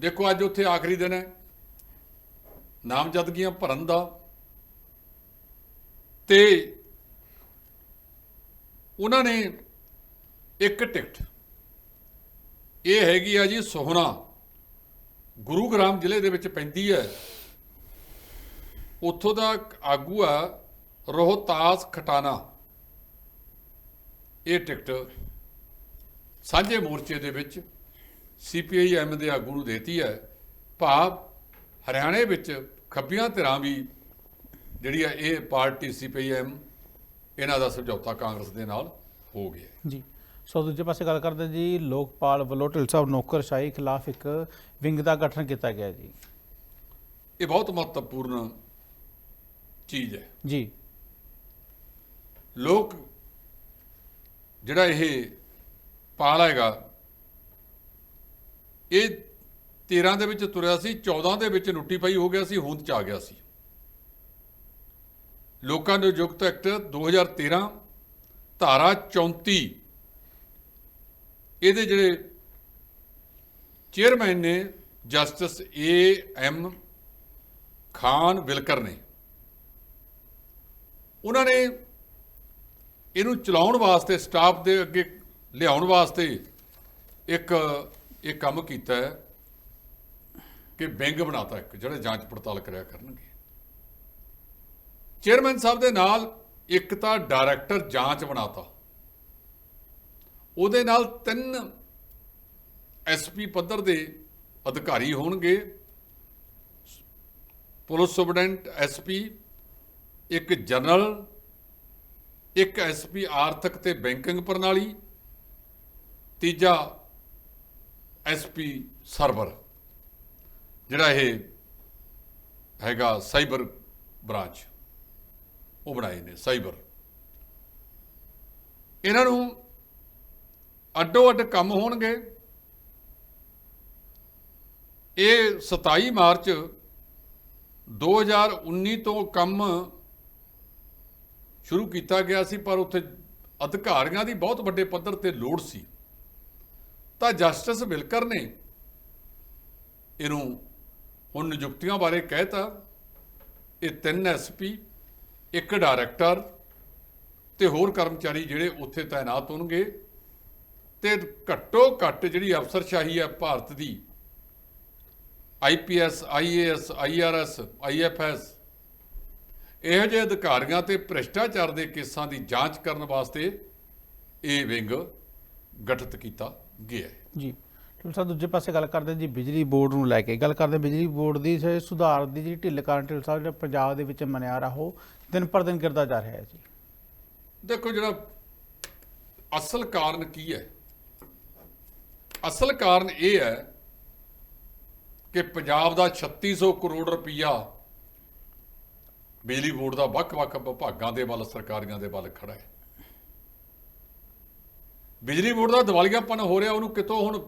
ਦੇਖੋ ਅੱਜ ਉੱਥੇ ਆਖਰੀ ਦਿਨ ਹੈ। ਨਾਮਜ਼ਦਗੀਆਂ ਭਰਨ ਦਾ। ਤੇ ਉਹਨਾਂ ਨੇ ਇੱਕ ਟਿਕਟ। ਇਹ ਹੈਗੀ ਆ ਜੀ ਸੋਹਣਾ। ਗੁਰੂਗ੍ਰਾਮ ਜ਼ਿਲ੍ਹੇ ਦੇ ਵਿੱਚ ਪੈਂਦੀ ਹੈ। ਉੱਥੋਂ ਦਾ ਆਗੂ ਆ, ਰੋਹਤਾਸ ਖਟਾਨਾ ਇਹ ਟਿਕਟ ਸਾਂਝੇ ਮੋਰਚੇ ਦੇ ਵਿੱਚ ਸੀਪੀਆਈ ਐਮ ਦੇ ਆਗੂ ਨੂੰ ਦੇਤੀ ਹੈ। ਭਾਵ ਹਰਿਆਣੇ ਵਿੱਚ ਖੱਬੀਆਂ ਧਿਰਾਂ ਵੀ ਜਿਹੜੀ ਆ ਇਹ ਪਾਰਟੀ ਸੀਪੀਆਈ ਐਮ ਇਹਨਾਂ ਦਾ ਸਮਝੌਤਾ ਕਾਂਗਰਸ ਦੇ ਨਾਲ ਹੋ ਗਿਆ ਜੀ। ਸੋ ਦੂਜੇ ਪਾਸੇ ਗੱਲ ਕਰਦੇ ਜੀ ਲੋਕਪਾਲ ਵੱਲੋਂ ਢਿਲ ਸਾਹਿਬ ਨੌਕਰਸ਼ਾਹੀ ਖਿਲਾਫ ਇੱਕ ਵਿੰਗ ਦਾ ਗਠਨ ਕੀਤਾ ਗਿਆ ਜੀ। ਇਹ ਬਹੁਤ ਮਹੱਤਵਪੂਰਨ ਚੀਜ਼ ਹੈ। ਜੀ। ਲੋਕ ਜਿਹੜਾ ਇਹ ਪਾਲ ਹੈਗਾ ਇਹ 13 ਦੇ ਵਿੱਚ ਤੁਰਿਆ ਸੀ 14 ਦੇ ਵਿੱਚ ਨੁੱਟੀ ਪਈ ਹੋ ਗਿਆ ਸੀ ਹੋਂਦ ਚ ਆ ਗਿਆ ਸੀ। ਲੋਕਾਂ ਦੇ ਨਿਯੁਕਤ ਐਕਟ 2013 ਧਾਰਾ 34 ਇਹਦੇ ਜਿਹੜੇ ਚੇਅਰਮੈਨ ਨੇ justice A M Khanwilkar ਨੇ, ਉਹਨਾਂ ਨੇ ਇਹਨੂੰ ਚਲਾਉਣ ਵਾਸਤੇ, ਸਟਾਫ ਦੇ ਅੱਗੇ ਲਿਆਉਣ ਵਾਸਤੇ ਇੱਕ ਇਹ ਕੰਮ ਕੀਤਾ ਹੈ ਕਿ ਬੈਂਕ ਬਣਾਤਾ ਇੱਕ, ਜਿਹੜੇ ਜਾਂਚ ਪੜਤਾਲ ਕਰਿਆ ਕਰਨਗੇ। ਚੇਅਰਮੈਨ ਸਾਹਿਬ ਦੇ ਨਾਲ ਇੱਕ ਤਾਂ ਡਾਇਰੈਕਟਰ ਜਾਂਚ ਬਣਾਤਾ। ਉਹਦੇ ਨਾਲ ਤਿੰਨ ਐਸਪੀ ਪੱਧਰ ਦੇ ਅਧਿਕਾਰੀ ਹੋਣਗੇ। ਪੁਲਿਸ ਸੁਪਰਡੈਂਟ ਐਸਪੀ ਇੱਕ ਜਨਰਲ, ਇੱਕ ਐਸਪੀ ਆਰਥਿਕ ਤੇ ਬੈਂਕਿੰਗ ਪ੍ਰਣਾਲੀ, ਤੀਜਾ ਐਸਪੀ ਸਰਵਰ, ਜਿਹੜਾ ਇਹ ਹੈਗਾ ਸਾਈਬਰ ਬ੍ਰਾਂਚ। ਉਹ ਬਣਾਏ ਨੇ, ਸਾਈਬਰ। ਇਹਨਾਂ ਨੂੰ ਅੱਡੋ ਅੱਡ ਕੰਮ ਹੋਣਗੇ। ਇਹ 27 ਮਾਰਚ 2019 ਤੋਂ ਕੰਮ ਸ਼ੁਰੂ ਕੀਤਾ ਗਿਆ ਸੀ, ਪਰ ਉੱਥੇ ਅਧਿਕਾਰੀਆਂ ਦੀ ਬਹੁਤ ਵੱਡੇ ਪੱਧਰ ਤੇ ਲੋੜ ਸੀ। ਤਾਂ ਜਸਟਿਸ ਵਿਲਕਰ ਨੇ ਇਹਨੂੰ ਹੁਣ ਨਿਯੁਕਤੀਆਂ ਬਾਰੇ ਕਹਿਤਾ। ਇਹ ਤਿੰਨ ਐਸਪੀ ਇੱਕ ਡਾਇਰੈਕਟਰ ਤੇ ਹੋਰ ਕਰਮਚਾਰੀ ਜਿਹੜੇ ਉੱਥੇ ਤਾਇਨਾਤ ਹੋਣਗੇ ਤੇ ਘੱਟੋ ਘੱਟ ਜਿਹੜੀ ਅਫਸਰਸ਼ਾਹੀ ਹੈ ਭਾਰਤ ਦੀ ਆਈਪੀਐਸ ਆਈਏਐਸ ਆਈਆਰਐਸ ਆਈਐਫਐਸ ਇਹੋ ਜਿਹੇ ਅਧਿਕਾਰੀਆਂ ਤੇ ਭ੍ਰਿਸ਼ਟਾਚਾਰ ਦੇ ਕੇਸਾਂ ਦੀ ਜਾਂਚ ਕਰਨ ਵਾਸਤੇ ਇਹ ਵਿੰਗ ਗਠਿਤ ਕੀਤਾ ਗਿਆ ਹੈ। ਜੀ। ਢਿਲ ਸਾਹਿਬ ਦੂਜੇ ਪਾਸੇ ਗੱਲ ਕਰਦੇ ਜੀ ਬਿਜਲੀ ਬੋਰਡ ਨੂੰ ਲੈ ਕੇ। ਗੱਲ ਕਰਦੇ ਬਿਜਲੀ ਬੋਰਡ ਦੀ ਸੁਧਾਰ ਦੀ ਜਿਹੜੀ ਢਿੱਲ ਕਾਰਨ ਢਿਲ ਸਾਹਿਬ ਜਿਹੜਾ ਪੰਜਾਬ ਦੇ ਵਿੱਚ ਮਨਿਆਰਾ ਉਹ ਦਿਨ ਪਰ ਦਿਨ ਗਿਰਦਾ ਜਾ ਰਿਹਾ ਹੈ ਜੀ। ਦੇਖੋ ਜਿਹੜਾ ਅਸਲ ਕਾਰਨ ਕੀ ਹੈ? ਅਸਲ ਕਾਰਨ ਇਹ ਹੈ ਕਿ ਪੰਜਾਬ ਦਾ 3600 ਕਰੋੜ ਰੁਪਈਆ ਬਿਜਲੀ ਬੋਰਡ ਦਾ ਵੱਖ-ਵੱਖ ਵਿਭਾਗਾਂ ਦੇ ਵੱਲ, ਸਰਕਾਰੀਆਂ ਦੇ ਵੱਲ ਖੜਾ ਹੈ। ਬਿਜਲੀ ਬੋਰਡ ਦਾ ਦਿਵਾਲੀਆਪਨ ਹੋ ਰਿਹਾ, ਉਹਨੂੰ ਕਿਤੋਂ ਹੁਣ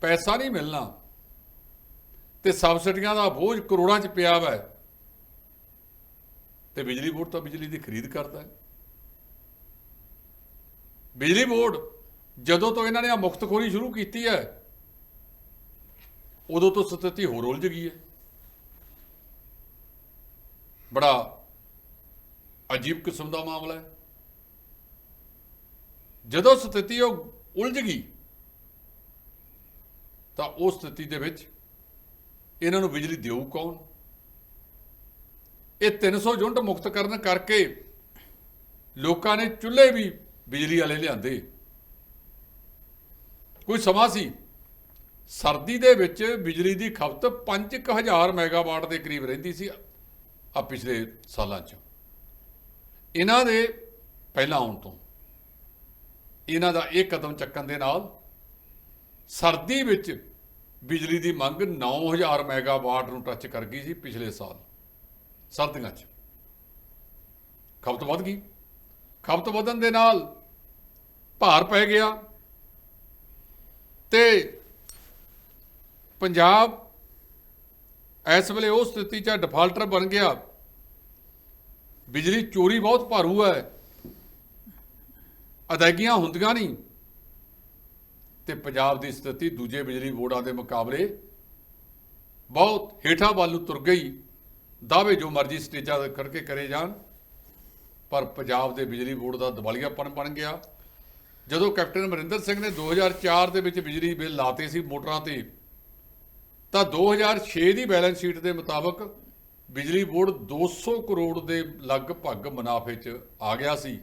ਪੈਸਾ ਨਹੀਂ ਮਿਲਣਾ ਤੇ ਸਬਸਿਡੀਆਂ ਦਾ ਬੋਝ ਕਰੋੜਾਂ 'ਚ ਪਿਆ ਵਾ ਤੇ ਬਿਜਲੀ ਬੋਰਡ ਤਾਂ ਬਿਜਲੀ ਦੀ ਖਰੀਦ ਕਰਦਾ ਹੈ। ਬਿਜਲੀ ਬੋਰਡ ਜਦੋਂ ਤੋਂ ਇਹਨਾਂ ਨੇ ਆ ਮੁਕਤਖੋਰੀ ਸ਼ੁਰੂ ਕੀਤੀ ਹੈ, ਉਦੋਂ ਤੋਂ ਸਥਿਤੀ ਹੋਰ ਉਲਝ ਗਈ ਹੈ। ਬੜਾ ਅਜੀਬ ਕਿਸਮ ਦਾ ਮਾਮਲਾ ਹੈ। ਜਦੋਂ ਸਥਿਤੀ ਉਹ ਉਲਝ ਗਈ, ਤਾਂ ਉਸ ਸਥਿਤੀ ਦੇ ਵਿੱਚ ਇਹਨਾਂ ਨੂੰ ਬਿਜਲੀ ਦੇਊ ਕੌਣ? ਇਹ 300 ਯੂਨਿਟ ਮੁਕਤ ਕਰਨ ਕਰਕੇ ਲੋਕਾਂ ਨੇ ਚੁੱਲ੍ਹੇ ਵੀ ਬਿਜਲੀ ਵਾਲੇ ਲਿਆਂਦੇ। ਕੋਈ ਸਮਾਂ ਸੀ? ਸਰਦੀ ਦੇ ਵਿੱਚ ਬਿਜਲੀ ਦੀ ਖਪਤ 5000 ਮੈਗਾਵਾਟ ਦੇ ਕਰੀਬ ਰਹਿੰਦੀ ਸੀ ਆ ਪਿਛਲੇ ਸਾਲਾਂ 'ਚ। ਇਹਨਾਂ ਦੇ ਪਹਿਲਾਂ ਆਉਣ ਤੋਂ। ਇਹਨਾਂ ਦਾ ਇਹ ਕਦਮ ਚੱਕਣ ਦੇ ਨਾਲ ਸਰਦੀ ਵਿੱਚ ਬਿਜਲੀ ਦੀ ਮੰਗ 9000 ਮੈਗਾਵਾਟ ਨੂੰ ਟੱਚ ਕਰ ਗਈ ਸੀ ਪਿਛਲੇ ਸਾਲ। ਸਰਦੀਆਂ 'ਚ। ਖਪਤ ਵੱਧ ਗਈ। ਖਪਤ ਵਧਣ ਦੇ ਨਾਲ ਭਾਰ ਪੈ ਗਿਆ। ਤੇ ਪੰਜਾਬ ਇਸ ਵੇਲੇ ਉਹ ਸਥਿਤੀ 'ਚ ਡਿਫਾਲਟਰ ਬਣ ਗਿਆ। ਬਿਜਲੀ ਚੋਰੀ ਬਹੁਤ ਭਾਰੂ ਹੈ। ਅਦਾਇਗੀਆਂ ਹੁੰਦੀਆਂ ਨਹੀਂ। ਤੇ ਪੰਜਾਬ ਦੀ ਸਥਿਤੀ ਦੂਜੇ ਬਿਜਲੀ ਬੋਰਡਾਂ ਦੇ ਮੁਕਾਬਲੇ ਬਹੁਤ ਹੇਠਾਂ ਵੱਲ ਨੂੰ ਤੁਰ ਗਈ। ਦਾਅਵੇ ਜੋ ਮਰਜ਼ੀ ਸਟੇਜਾਂ ਤੇ ਖੜ ਕੇ ਕਰੇ ਜਾਣ, ਪਰ ਪੰਜਾਬ ਦੇ ਬਿਜਲੀ ਬੋਰਡ ਦਾ ਦਿਵਾਲੀਆਪਨ ਬਣ ਗਿਆ। ਜਦੋਂ ਕੈਪਟਨ ਅਮਰਿੰਦਰ ਸਿੰਘ ਨੇ 2004 ਦੇ ਵਿੱਚ ਬਿਜਲੀ ਬਿੱਲ ਲਾਤੇ ਸੀ ਮੋਟਰਾਂ ਤੇ, ਤਾਂ 2006 ਦੀ ਬੈਲੈਂਸ ਸ਼ੀਟ ਦੇ ਮੁਤਾਬਕ ਬਿਜਲੀ ਬੋਰਡ 200 ਕਰੋੜ ਦੇ ਲਗਭਗ ਮੁਨਾਫੇ 'ਚ ਆ ਗਿਆ ਸੀ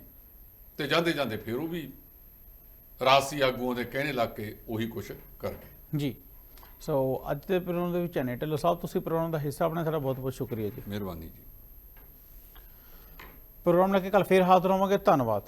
ਤੇ ਜਾਂਦੇ ਜਾਂਦੇ ਫਿਰ ਉਹ ਵੀ ਰਾਸੀ ਆਗੂਆਂ ਦੇ ਕਹਿਣੇ ਲੱਗ ਕੇ ਉਹੀ ਕੁਝ ਕਰ ਗਏ। ਜੀ। ਸੋ ਅੱਜ ਦੇ ਪ੍ਰੋਗਰਾਮ ਦੇ ਵਿੱਚ ਐਨੇ ਢਿੱਲੋਂ ਸਾਹਿਬ ਤੁਸੀਂ ਪ੍ਰੋਗਰਾਮ ਦਾ ਹਿੱਸਾ ਬਣੇ ਤੁਹਾਡਾ ਬਹੁਤ ਬਹੁਤ ਸ਼ੁਕਰੀਆ ਜੀ। ਮਿਹਰਬਾਨੀ ਜੀ। ਪ੍ਰੋਗਰਾਮ ਲੈ ਕੇ ਕੱਲ ਫੇਰ ਹਾਜ਼ਰ ਹੋਵਾਂਗੇ ਧੰਨਵਾਦ।